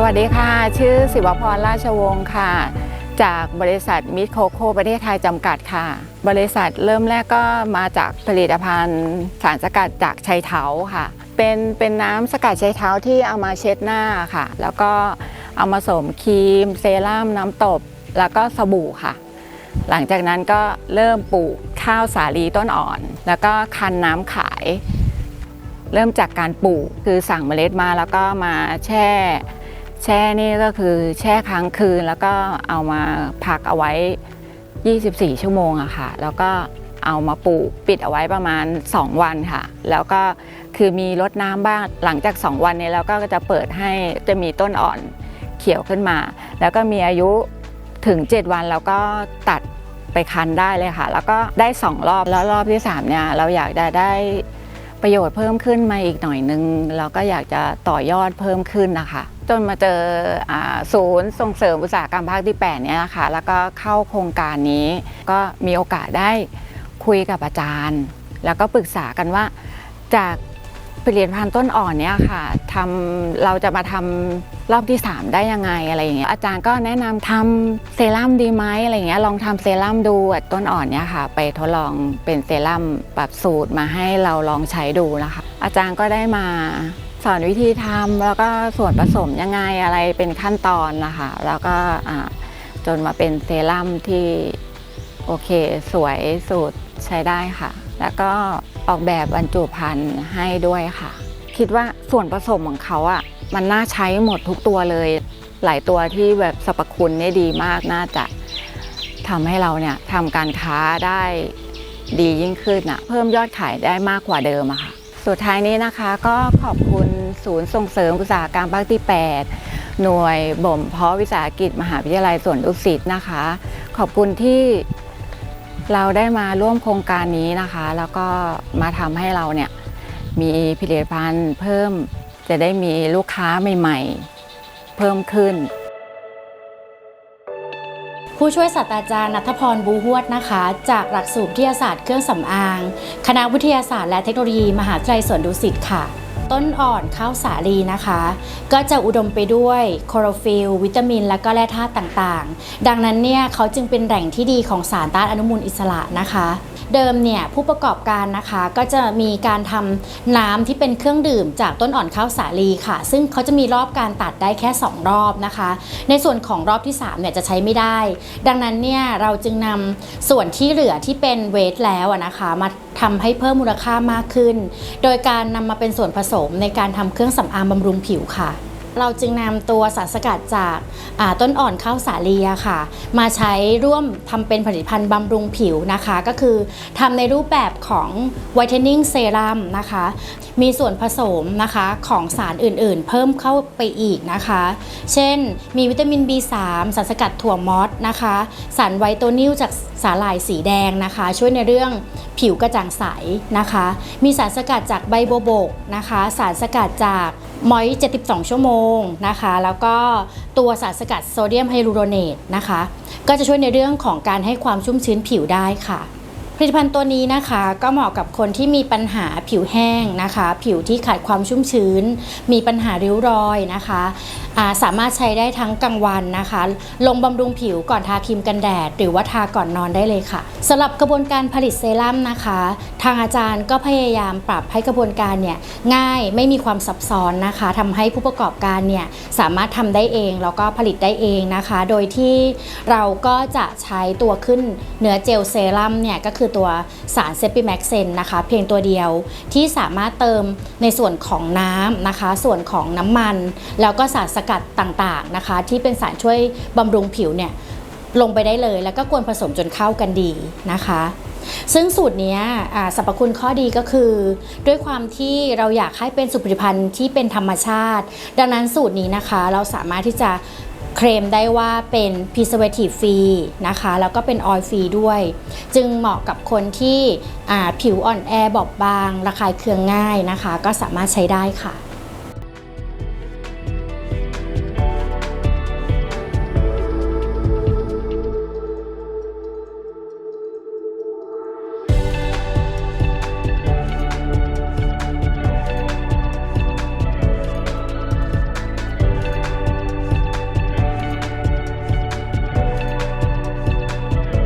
สวัสดีค่ะ ชื่อศิวพรราชวงศ์ค่ะ จากบริษัทมิตรโคโค่ประเทศไทยจำกัดค่ะ บริษัทเริ่มแรกก็มาจากผลิตภัณฑ์สารสกัดจากชัยเท้าค่ะ เป็นเป็นน้ำสกัดชัยเท้าที่เอามาเช็ดหน้าค่ะ แล้วก็เอามาสมครีม เซรั่มน้ำตบ แล้วก็สบู่ค่ะ หลังจากนั้นก็เริ่มปลูกข้าวสาลีต้นอ่อน แล้วก็คันน้ำขาย เริ่มจากการปลูกคือสั่งเมล็ดมาแล้วก็มาแช่ แช่นี่ก็คือแช่ค้างคืนแล้วก็เอามาพักเอาไว้ 24 ชั่วโมงอะค่ะ แล้วก็เอามาปลูกปิดเอาไว้ประมาณ 2 วันค่ะ แล้วก็คือมีรดน้ำบ้างหลังจาก 2 วันนี้แล้วก็จะเปิดให้จะมีต้นอ่อนเขียวขึ้นมา แล้วก็มีอายุถึง 7 วันแล้วก็ตัดไปคันได้เลยค่ะ แล้วก็ได้ 2 รอบแล้วรอบที่ 3 เนี่ย เราอยากจะได้ ประโยชน์เพิ่มขึ้นมาอีกหน่อยนึงเราก็อยากจะต่อยอดเพิ่มขึ้นนะคะจนมาเจออศูนย์ส่งเสริมอุตสาหกรรมภาคที่8เนี่ยนะคะแล้วก็เข้าโครงการนี้ ก็มีโอกาสได้คุยกับอาจารย์ แล้วก็ปรึกษากันว่าจาก ผลิตภัณฑ์ต้นอ่อนเนี่ยค่ะทำเราจะมาทำรอบที่ 3 ได้ยังไงอะไรอย่างเงี้ยอาจารย์ก็แนะนำทำเซรั่มดีไหมอะไรอย่างเงี้ยลองทำเซรั่มดูต้นอ่อนเนี่ยค่ะ ไปทดลองเป็นเซรั่มปรับสูตรมาให้เราลองใช้ดูนะคะ อาจารย์ก็ได้มาสอนวิธีทำแล้วก็ส่วนผสมยังไงอะไรเป็นขั้นตอนนะคะ แล้วก็จนมาเป็นเซรั่มที่โอเคสวยสูตรใช้ได้ค่ะ แล้วก็ออกแบบบรรจุภัณฑ์ให้ด้วยค่ะ คิดว่าส่วนผสมของเขาอะมันน่าใช้หมดทุกตัวเลย หลายตัวที่แบบสรรพคุณเนี่ยดีมากน่าจะทำให้เราเนี่ยทำการค้าได้ดียิ่งขึ้นอะเพิ่มยอดขายได้มากกว่าเดิมอะค่ะ สุดท้ายนี้นะคะก็ขอบคุณศูนย์ส่งเสริมอุตสาหกรรมภาคที่ 8 หน่วยบ่มเพาะวิสาหกิจมหาวิทยาลัยสวนดุสิตนะคะ ขอบคุณที่ เราได้มาร่วมโครงการนี้นะคะ แล้วก็มาทำให้เราเนี่ยมีผลิตภัณฑ์เพิ่มจะได้มีลูกค้าใหม่ๆ เพิ่มขึ้น ผู้ช่วยศาสตราจารย์นัทพรบูฮวดนะคะ จากหลักสูตรวิทยาศาสตร์เครื่องสำอาง คณะวิทยาศาสตร์และเทคโนโลยี มหาวิทยาลัยสวนดุสิตค่ะ ต้นอ่อนข้าวสาลีนะคะ ก็จะอุดมไปด้วยโคลอโรฟิลวิตามิน และก็แร่ธาตุต่างๆ ดังนั้นเนี่ยเขาจึงเป็นแหล่งที่ดีของสารต้านอนุมูลอิสระนะคะ เดิมเนี่ยผู้ประกอบการนะคะก็จะมีการทำน้ำที่เป็นเครื่องดื่ม จากต้นอ่อนข้าวสาลีค่ะ ซึ่งเขาจะมีรอบการตัดได้แค่ 2 รอบนะคะ ในส่วนของรอบที่3เนี่ยจะใช้ไม่ได้ ดังนั้นเนี่ยเราจึงนำส่วนที่เหลือที่เป็นเวทแล้วนะคะมาทำให้เพิ่มมูลค่ามากขึ้น โดยการนำมาเป็นส่วนผสมในการทำเครื่องสำอางบำรุงผิวค่ะ เราจึงนำตัวสารสกัดจากาต้นอ่อนข้าวสาลีค่ะ มาใช้ร่วมทำเป็นผลิตภัณฑ์บำรุงผิวนะคะ ก็คือทำในรูปแบบของ whitening serum นะคะ มีส่วนผสมนะคะของสารอื่นๆ เพิ่มเข้าไปอีกนะคะ เช่น มีวิตามิน B3 สารสกัดถั่วมอสนะคะ สารไวโตนิลจากสาหร่ายสีแดงนะคะ ช่วยในเรื่องผิวกระจ่างใสนะคะ มีสารสกัดจากใบโบวบกนะคะ สารสกัดจาก มอย72 ชั่วโมงนะคะ แล้วก็ตัวสารสกัดโซเดียมไฮลูโรเนตนะคะ ก็จะช่วยในเรื่องของการให้ความชุ่มชื้นผิวได้ค่ะ ผลิตภัณฑ์ตัวนี้นะคะก็เหมาะกับคนที่มีปัญหาผิวแห้งนะคะ ผิวที่ขาดความชุ่มชื้น มีปัญหาริ้วรอยนะคะสามารถใช้ได้ทั้งกลางวันนะคะ ลงบำรุงผิวก่อนทาครีมกันแดด หรือว่าทาก่อนนอนได้เลยค่ะสำหรับกระบวนการผลิตเซรั่มนะคะ ทางอาจารย์ก็พยายามปรับให้กระบวนการเนี่ยง่ายไม่มีความซับซ้อนนะคะทำให้ผู้ประกอบการเนี่ยสามารถทำได้เองแล้วก็ผลิตได้เองนะคะ โดยที่เราก็จะใช้ตัวขึ้นเนื้อเจลเซรั่มเนี่ยก็คือตัวสารเซปิแม็กเซนนะคะเพียงตัวเดียวที่สามารถเติมในส่วนของน้ำนะคะ ส่วนของน้ำมัน แล้วก็สารสกัดต่างๆนะคะ ที่เป็นสารช่วยบำรุงผิวเนี่ยลงไปได้เลย แล้วก็กวนผสมจนเข้ากันดีนะคะซึ่งสูตรนี้สรรพคุณข้อดีก็คือ ด้วยความที่เราอยากให้เป็นสุขผลิตภัณฑ์ที่เป็นธรรมชาติ ดังนั้นสูตรนี้นะคะ เราสามารถที่จะ เคลมได้ว่าเป็น preservative free นะคะ แล้วก็เป็น oil free ด้วย จึงเหมาะกับคนที่ผิวอ่อนแอบอบบาง ระคายเคืองง่ายนะคะ ก็สามารถใช้ได้ค่ะ